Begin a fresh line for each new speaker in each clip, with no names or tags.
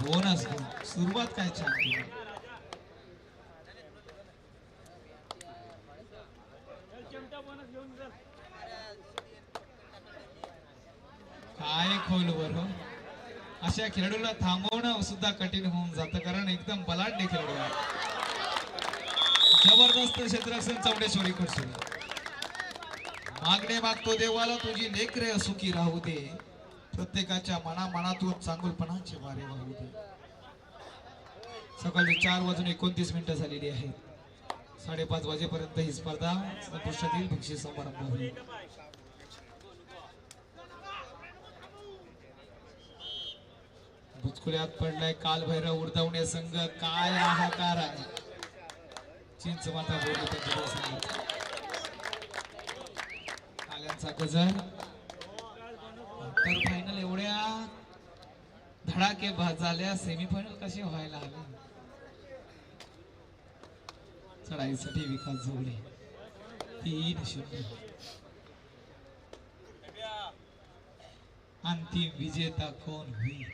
दोनच. गुण सुरुवात काय छान केली. काय खोलवर हो. अशा खेळाडूला थांबवणं सुद्धा कठीण होऊन जातं कारण एकदम बलाढ्य खेळाडू आहे. जबरदस्त असेल चौडेश्वरी कडसून. मागणे मागतो देवाला तुझी लेकरे सुखी राहू दे. प्रत्येकाच्या मना मनातून चांगुलपणाचे वारे वाहू दे. सकाळी चार वाजून एकोणतीस मिनिटं झालेली आहेत. साडेपाच वाजेपर्यंत ही स्पर्धा संपुष्टातील बक्षीस समारंभ होईल. बुचकुल्यात पडलाय काल भैरव उडदावणे संघ. काय हाहाकार आहे चिंच माता बोलली त्यांच्या गजर. तर फायनल एवढ्या धडाके झाल्या सेमीफायनल कसे व्हायला आले? चढाईसाठी विकास जोडले तीन शून्य. अंतिम विजेता कोण होईल?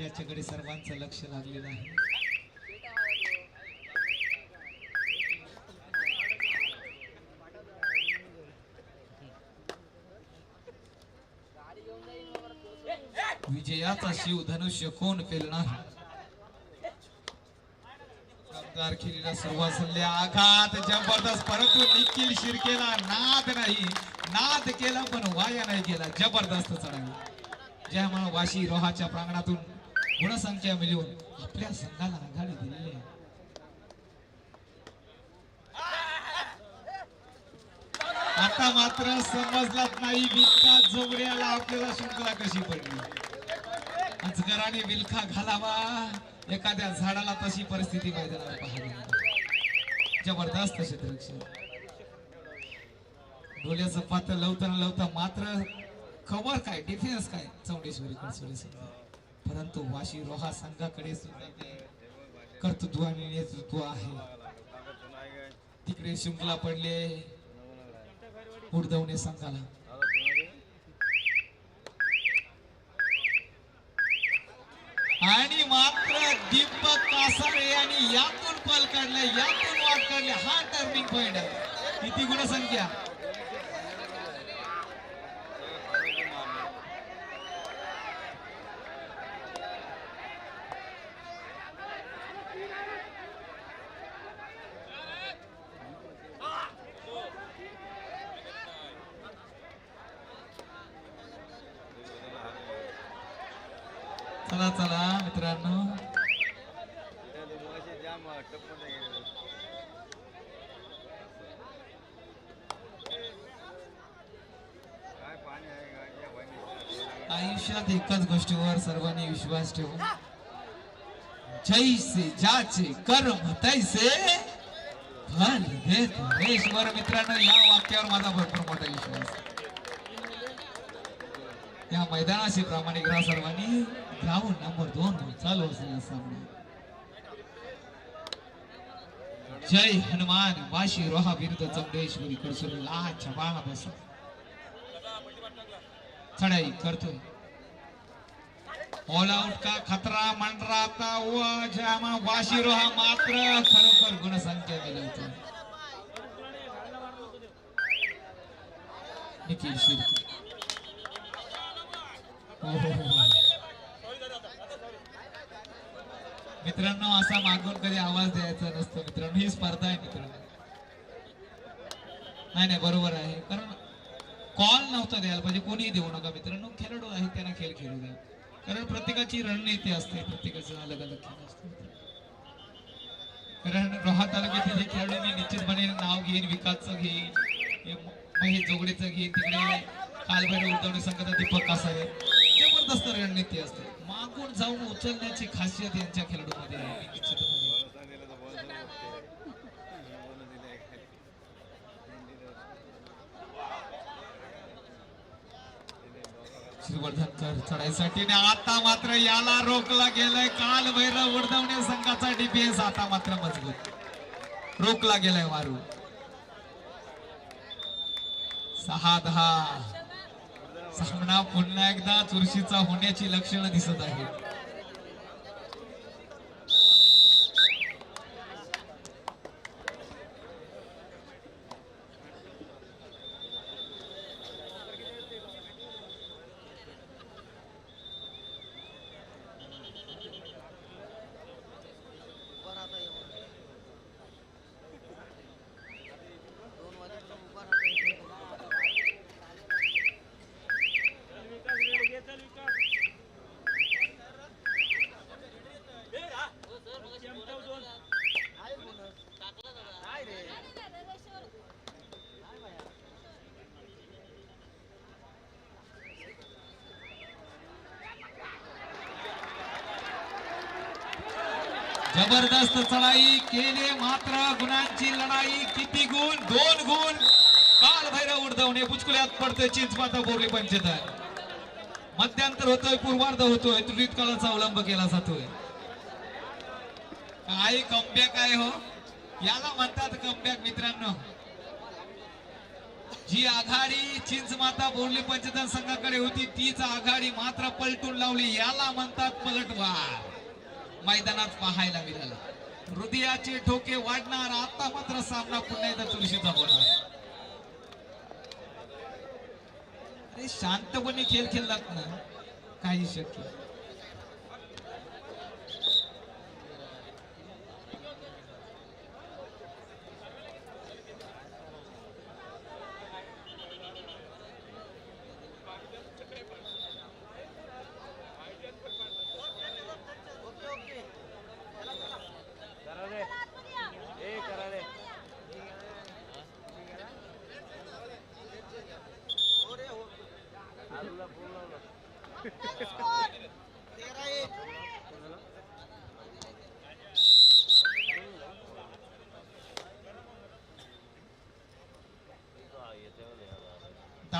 याच्याकडे सर्वांचं लक्ष लागलेलं आहे. विजयाचा शिव धनुष्य कोण पेलणार कामदार खेळीला सुरुवात झाली. आघात जबरदस्त. परंतु निखिल शिरकेला नाद नाही. नाद केला पण वाया नाही केला जबरदस्त चढावी. ज्यामुळे वाशी रोहाच्या प्रांगणातून गुणसंख्या मिळवून आपल्या संघाला आघाडी दिलेली आहे. आता मात्र समजलाच नाही विका जोगड्याला आपल्याला शृंखला कशी पडली? अजगराने विलखा घालावा. एखाद्या झाडाला तशी परिस्थिती मैदानावर पाहावी. जबरदस्त क्षेत्ररक्षण डोल्याचं पात्र लवताना लवता मात्र खबर काय डिफेन्स काय? चौंडेश्वरी कडसोडी संघ परंतु वाशी रोहा संघाकडे सुद्धा ते कर्तृत्व आणि नेतृत्व आहे. तिकडे शृंखला पडले. उडदवणे संघाला आणि मात्र दीपक कासारे यांनी यातून पल काढलाय यातून वाट काढले. हा टर्निंग पॉइंट आहे. किती गुणसंख्या? चला चला मित्रांनो. आयुष्यात एकच गोष्टीवर सर्वांनी विश्वास ठेवू. जैसे जाचे कर्म तैसे फल देत ईश्वर मित्रांनो या वाक्यावर माझा भरपूर मोठा विश्वास. या मैदानाशी प्रामाणिक राहा सर्वांनी. ग्राउंड नंबर दोन वर चालू असलेला सामना जय हनुमान वाशी रोहा विरुद्ध चौडेश्वरी कडसून लाच्या बाळा बसा. चढाई करतोय. ऑल आउट का खतरा मांडरा व ज्यामा वाशी रोहा मात्र खरोखर गुणसंख्या मिळवतो निखिल शिर्के हो, हो, हो, हो. मित्रांनो असा मागून कधी आवाज द्यायचा नसतो मित्रांनो. ही स्पर्धा आहे मित्रांनो. नाही नाही बरोबर आहे. कारण कॉल नव्हता द्यायला पाहिजे. कोणीही देऊ नका मित्रांनो. खेळाडू आहे त्यांना खेळ खेळू द्या. कारण प्रत्येकाची रणनीती असते. प्रत्येकाचं अलग अलग खेळ असतो कारण रोहा तालुक्यातील जे खेळाडू मी निश्चितपणे नाव घेईन विकासचं घेईन हे महेश जोगडेचं घेईन तिकडे कालभैरव उद्धवणे संघाचा दीपक कासारे. जबरदस्त रणनीती असते. मागून जाऊन उचलण्याची खासियत यांच्या खेळाडूमध्ये श्रीवर्धनकर चढाईसाठी आता मात्र याला रोखला गेलाय. काल भैरव उडदवणे संघाचा डीपीएस आता मात्र मजबूत. रोखला गेलाय वारू. सहा दहा. सामना पुन्हा एकदा चुरशीचा होण्याची लक्षणं दिसत आहेत. जबरदस्त चढाई केले मात्र गुणांची लढाई. किती गुण? दोन गुण. काल भैरव उडदवणे बुचकुल्यात पडतोय चिंचमाता बोरली पंचतर. मध्यांतर होतोय पूर्वार्ध होतोय त्रित काळाचा अवलंब केला जातोय. काय कमबॅक आहे हो? याला म्हणतात कमबॅक मित्रांनो. जी आघाडी चिंचमाता बोरली पंचतर संघाकडे होती तीच आघाडी मात्र पलटून लावली. याला म्हणतात पलटवार. मैदानात पाहायला मिळालं. हृदयाचे ठोके वाढणार आता मात्र सामना पुन्हा एकदा चुरशीचा होणार. अरे शांतपणे खेळ खेळलात ना काही शक्य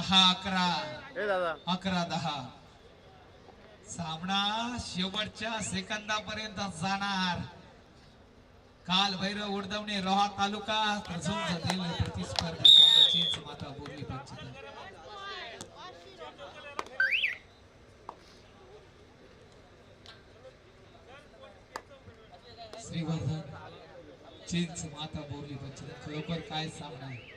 दहा अकरा. अकरा दहा. सामना शेवटच्या सेकंदापर्यंत जाणार. काल भैरव उडदवणे रोहा तालुका प्रतिस्पर्धी माता श्रीवर्धन चीच माता बोलली पंचतर खरोखर काय सामना? आहे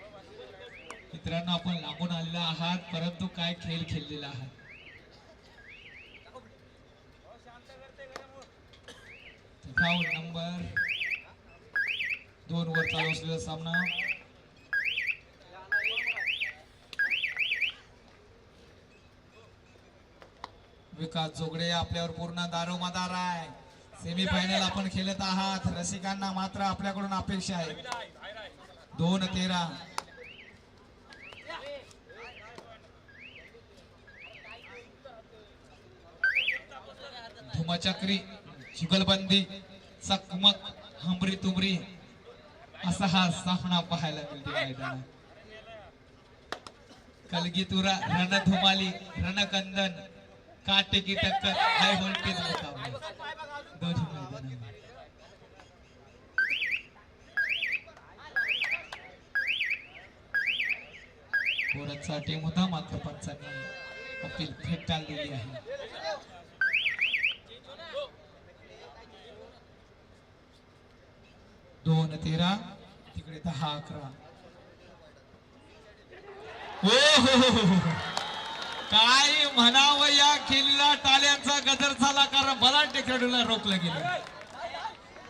मित्रांनो आपण लागून आलेला आहात परंतु काय खेळ खेळलेला आहात? नंबर दोन वर चालू असलेला सामना. विकास जोगडे आपल्यावर पूर्ण दारोमदार आहे. सेमी फायनल आपण खेळत आहात. रसिकांना मात्र आपल्याकडून अपेक्षा आहे. दोन तेरा. धुमचक्री जुगलबंदी चकमक हमरी तुमरी असा हा सामना पाहायला मिळते मैदानात. कलगीतुरा रणधुमाली रणकंदन काटे की टक्कर हाय व्होल्टेज मुकाबला. दोन्ही मैदानावर. पोराचा टीम होता मात्र पंचांनी अपील फेटाळलेली आहे. दोन तेरा तिकडे दहा अकरा. हो, हो हो हो, काय म्हणावं या खेळीला टाल्यांचा गजर झाला कारण बलाढ्य खेळाडूला रोखलं गेलं.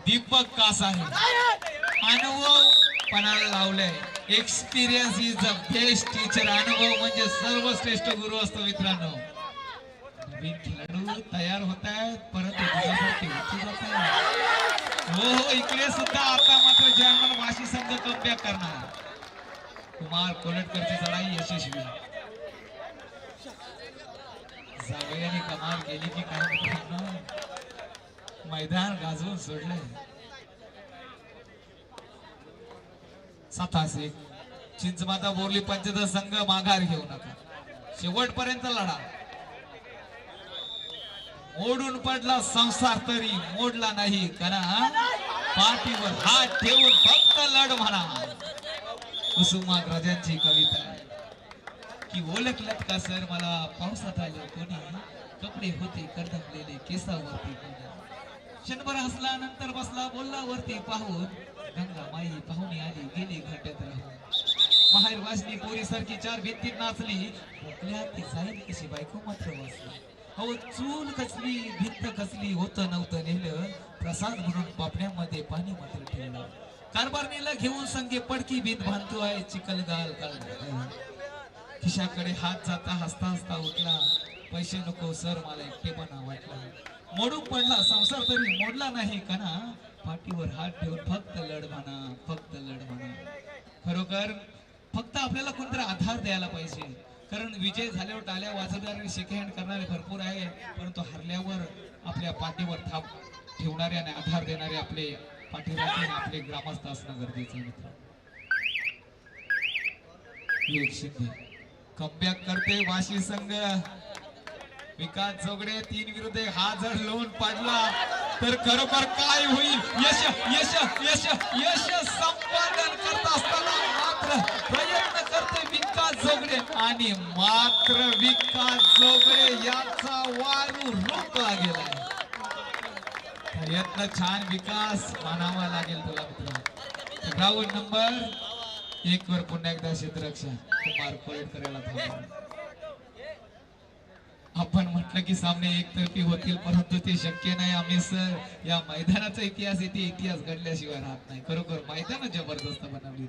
दीपक कास आहे अनुभव पणाला लावलाय. Experience is the best teacher अनुभव म्हणजे सर्वश्रेष्ठ गुरु असतो मित्रांनो. मी खेळाडू तयार होत आहेत. परंतु हो हो इकडे सुद्धा आता मात्र जर्मन वाशी संघ कमबॅक करणार. कुमार कोलटकरची चढाई यशस्वी. जावयाने कमाल केली की काय मैदान गाजवून सोडलंय. सातास एक. चिंचमाता बोरली पंचदश संघ माघार घेऊ नका. शेवटपर्यंत लढा. मोडून पडला संसार तरी मोडला नाही करा. पाठीवर हात ठेवून फक्त लढ म्हणा. कुसुमाग्रजांची कविता आहे. की ओळखलत का सर मला पावसात आलं. कोणी कपडे होते कडकलेले केसावरती क्षणभर हसला नंतर बसला बोलला वरती पाहून गंगा माई पाहुणे आली गेली घटत राहून. माहेर वाजली पोरी सारखी चार भिंतीत नाचली. कोकल्यात ती जाईल कशी बायको मात्र वाचली. अहो चूल कसली भिंत कसली होतं नव्हतं नेलं. प्रसाद म्हणून पापण्यामध्ये पाणी मात्र ठेवलं. कारभारणीला घेऊन संगे पडकी भीत बांधतो आहे चिकल गाल खिशाकडे हात जाता हसता हसता उठला. पैसे नको सर मला एकटेपणा वाटला. मोडून पडला संसार तरी मोडला नाही का ना पाठीवर हात ठेवून फक्त लढ म्हणा फक्त लढ म्हणा. खरोखर फक्त आपल्याला कोणतरी आधार द्यायला पाहिजे. कारण विजय झाल्यावर टाळ्या वाजवणारे शेक हँड करणारे भरपूर आहे परंतु हरल्यावर आपल्या पाठीवर थाप ठेवणारे आणि आधार देणारे आपले पाठीराखे आपले ग्रामस्थ असणं गरजेचं मित्र विवेक शिंदे कमबॅक करते वाशी संघ. विकास जोगडे तीन विरुद्ध हा जर लोन पाडला तर खरोखर काय होईल? यश यश यश यश संपादन करत असताना मात्र प्रयत्न आणि मात्र विकास जोगडे याचा वारू रोखला गेलाय. प्रयत्न छान विकास मानावा लागेल तुला मित्र राऊंड नंबर एक वर पुन्हा एकदा क्षेत्ररक्षण कुमार कोळेकर करायला आपण म्हटलं की सामने एकतर्फी होतील परंतु ते शक्य नाही. आम्ही सर या मैदानाचा इतिहास येते इतिहास घडल्याशिवाय राहत नाही. खरोखर मैदान जबरदस्त बनवली.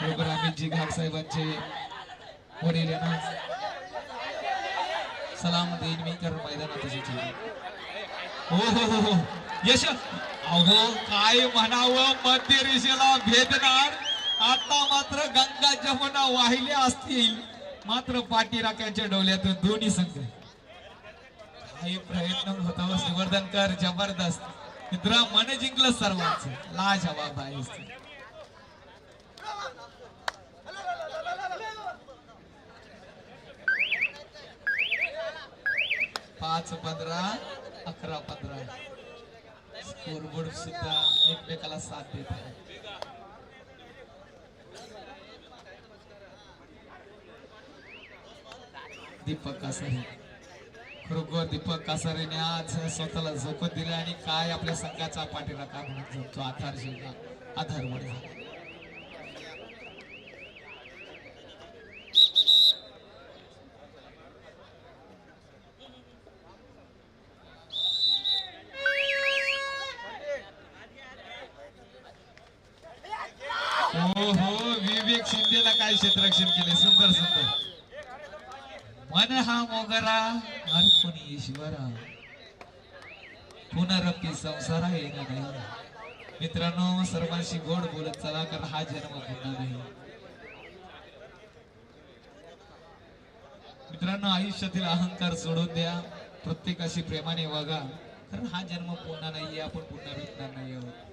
खरोखर घाट साहेबांचे वडील ना. सलाम देईन मी कारण मैदानात हो हो हो हो. यश अहो काय म्हणावं मध्य रेषेला भेदणार. आता मात्र गंगा जमुना वाहिल्या असतील. मात्र पाठीराख्यांच्या डोल्यातून दोन्ही संघ. काही प्रयत्न होता संवर्धनकर जबरदस्त. मित्र मन जिंकलं सर्वांचं. लाजवाब आहे. पाच पंधरा अकरा पंधरा. स्कोरबोर्ड सुद्धा एकमेकाला साथ देत आहे. दीपक कासारे. खरोखर दीपक कासारेने आज स्वतःला झोपत दिले आणि काय आपल्या संघाचा पाठीराखा म्हणून झोपतो. आधार जिल्हा आधार झाला हो हो विवेक शिंदेला काय क्षेत्ररक्षण केले सुंदर सुंदर. मन हा मोगरा अर्पणी ईश्वरा पुनरपी संसारा येणार नाही? मित्रांनो सर्वांशी गोड बोलत चला कारण हा जन्म पुन्हा नाही मित्रांनो आयुष्यातील अहंकार सोडून द्या. प्रत्येकाशी प्रेमाने वागा कारण हा जन्म पुन्हा नाहीये आपण पुन्हा भेटणार नाही आहोत.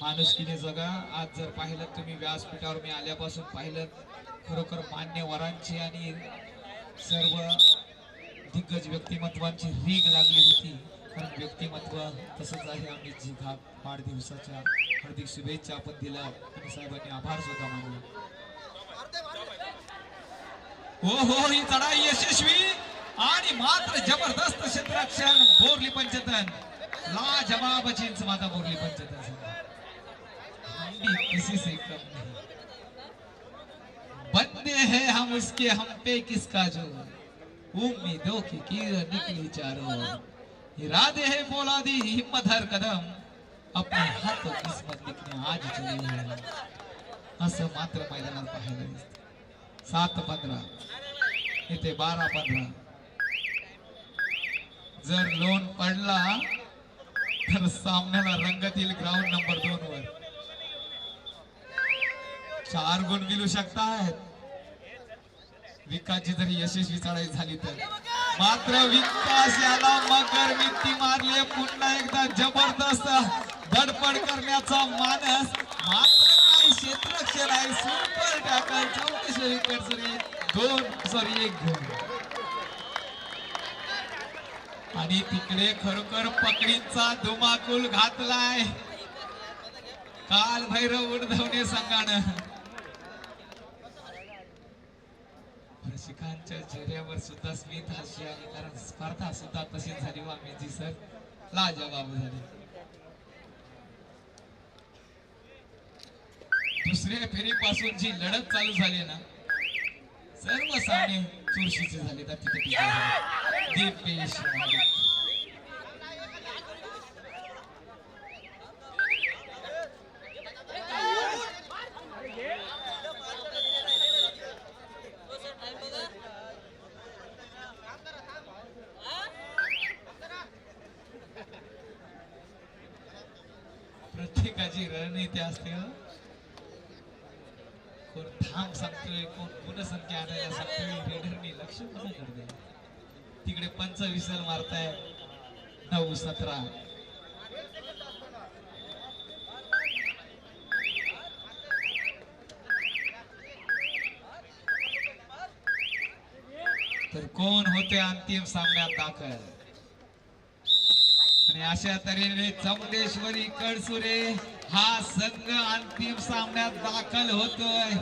माणुसकीने जगा. आज जर पाहिलं तुम्ही व्यासपीठावर मी आल्यापासून पाहिलं खरोखर मान्यवरांची आणि सर्व दिग्गज व्यक्तिमत्वांची रीग लागली होती. कारण व्यक्तिमत्व तसंच आहे. आम्ही जी घाट वाढदिवसाच्या हार्दिक शुभेच्छा आपण दिल्या. आणि साहेबांनी आभार सुद्धा मानले. हो हो ही चढाई यशस्वी आणि मात्र जबरदस्त क्षेत्ररक्षण बोरली पंचतन. ला जबाब चिंच माझा बोरली पंचतन. भी किसी से कम नहीं। बंदे हैं हम उसके, हम पे किसका जो उम्मीदों की किरण निकली चारों इरादे है फौलादी हिम्मत हर कदम। अपने हाथों किस्मत लिखने आज चली है। असं मात्र मैदानात पाहायला दिसतं सात पंधरा इथे बारा पंधरा जर लोन पडला तर सामन्याला रंगतील ग्राउंड नंबर दोन वर चार गुण मिळू शकतात. विकासची जरी यशस्वी चढाई झाली तर. मात्र विकास याला मकर मिठी मारली पुन्हा एकदा जबरदस्त धडपड करण्याचा मानस मात्र काही क्षेत्रक्षण आहे सुपर टॅकल चौकशी विकेट सॉरी दोन सॉरी एक घेऊन आणि तिकडे खरोखर पकडींचा धुमाकूल घातलाय. काल भैरव उडधवणे संघानं. मुलांच्या चेहऱ्यावर सुद्धा स्मित हास्य आहे कारण स्पर्धा सुद्धा तशीच झाली हो वामेजी सर लाजवाब झाली. दुसऱ्या फेरीपासून जी लढत चालू झाली ना सर्व सामने चुरशीचे झाले तर तिथे दिपेश रणनीती असते हं. कोण थांब सांगतोय कोण गुणसंख्या आणायला सांगतोय रेडरनी लक्ष कोणाकडे द्या तिकडे पंच विसल मारताय. नऊ सतरा. तर कोण होते अंतिम सामन्यात दाखल? आणि अशा तऱ्हेने चौंडेश्वरी कडसुरे हा संघ अंतिम सामन्यात दाखल होतोय.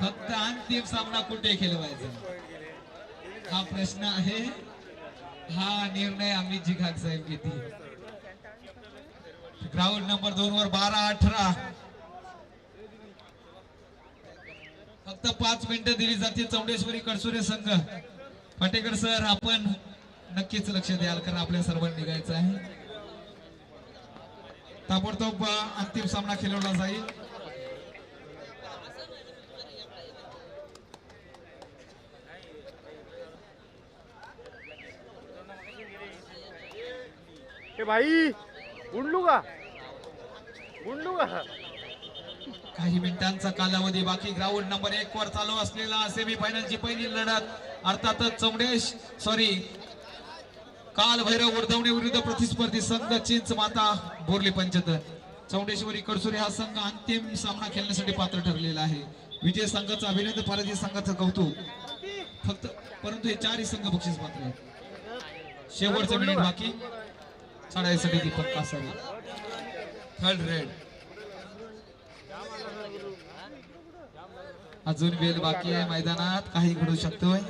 फक्त अंतिम सामना कुठे खेळवायचा? हा प्रश्न आहे. हा निर्णय आम्ही जिघाग साहेब घेतील. ग्राउंड नंबर दोन वर बारा अठरा. फक्त पाच मिनिटं दिली जाते चौडेश्वरी कडसुरे संघ. पाटेकर सर आपण नक्कीच लक्ष द्याल कारण आपल्या सर्वांनी निघायचं आहे. ताबडतोब अंतिम सामना खेळवला जाईल.
ए भाई गुंडलू का? गुंडलू का?
काही मिनिटांचा कालावधी बाकी. ग्राउंड नंबर एक वर चालू असलेला सेमी फायनलची पहिली लढत अर्थातच चौंडेश सॉरी काल भैरव वर्धवणे विरुद्ध प्रतिस्पर्धी संघ चिंच माता बोरली पंचतर. चौंडेश्वरी कडसुरी हा संघ अंतिम सामना खेळण्यासाठी पात्र ठरलेला आहे. विजय संघाचं अभिनंदन पराजय संघाचं कौतुक. फक्त परंतु हे चारही संघ बक्षीस पात्र आहेत. शेवटचं मिनिट बाकी. चढाईसाठी दीपक कासारी. थर्ड रेड अजून वेळ बाकी आहे मैदानात. काही घडू शकतोय.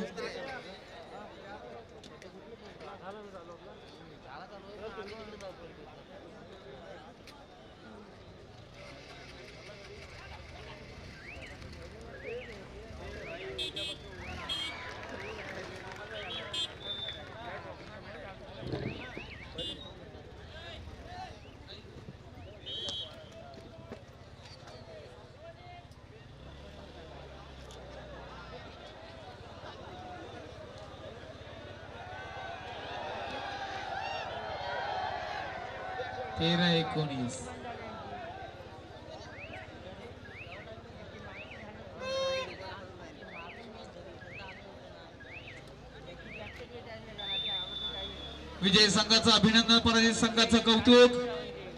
तेरा एकोणीस विजय संघाचं अभिनंदन पराजित संघाचं कौतुक.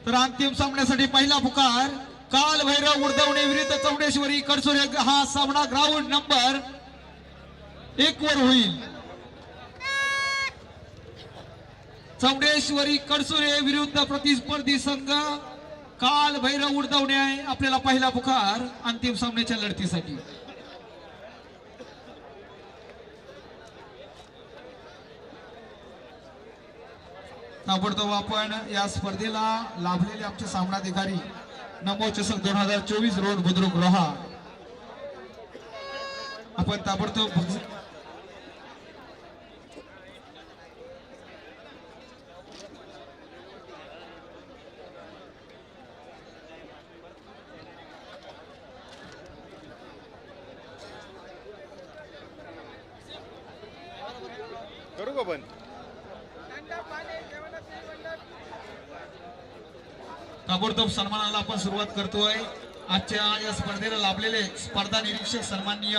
तर अंतिम सामन्यासाठी पहिला पुकार काल भैरव उर्दवणे विरुद्ध चौडेश्वरी कडसोरे हा सामना ग्राउंड नंबर एक वर होईल. चौडेश्वरी कडसुरे विरुद्ध प्रतिस्पर्धी संघ. काल भैरव उडदवणे आपल्याला पहिला पुकार अंतिम सामन्याच्या लढतीसाठी. ताबडतोब आपण या स्पर्धेला लाभलेले आमचे सामनाधिकारी नमो चषक दोन हजार चोवीस रोड बुद्रुक रोहा. आपण ताबडतोब
करू का पण
ताबडतोब सन्मानाला आपण सुरुवात करतोय. आजच्या या स्पर्धेला लाभलेले स्पर्धा निरीक्षक सन्माननीय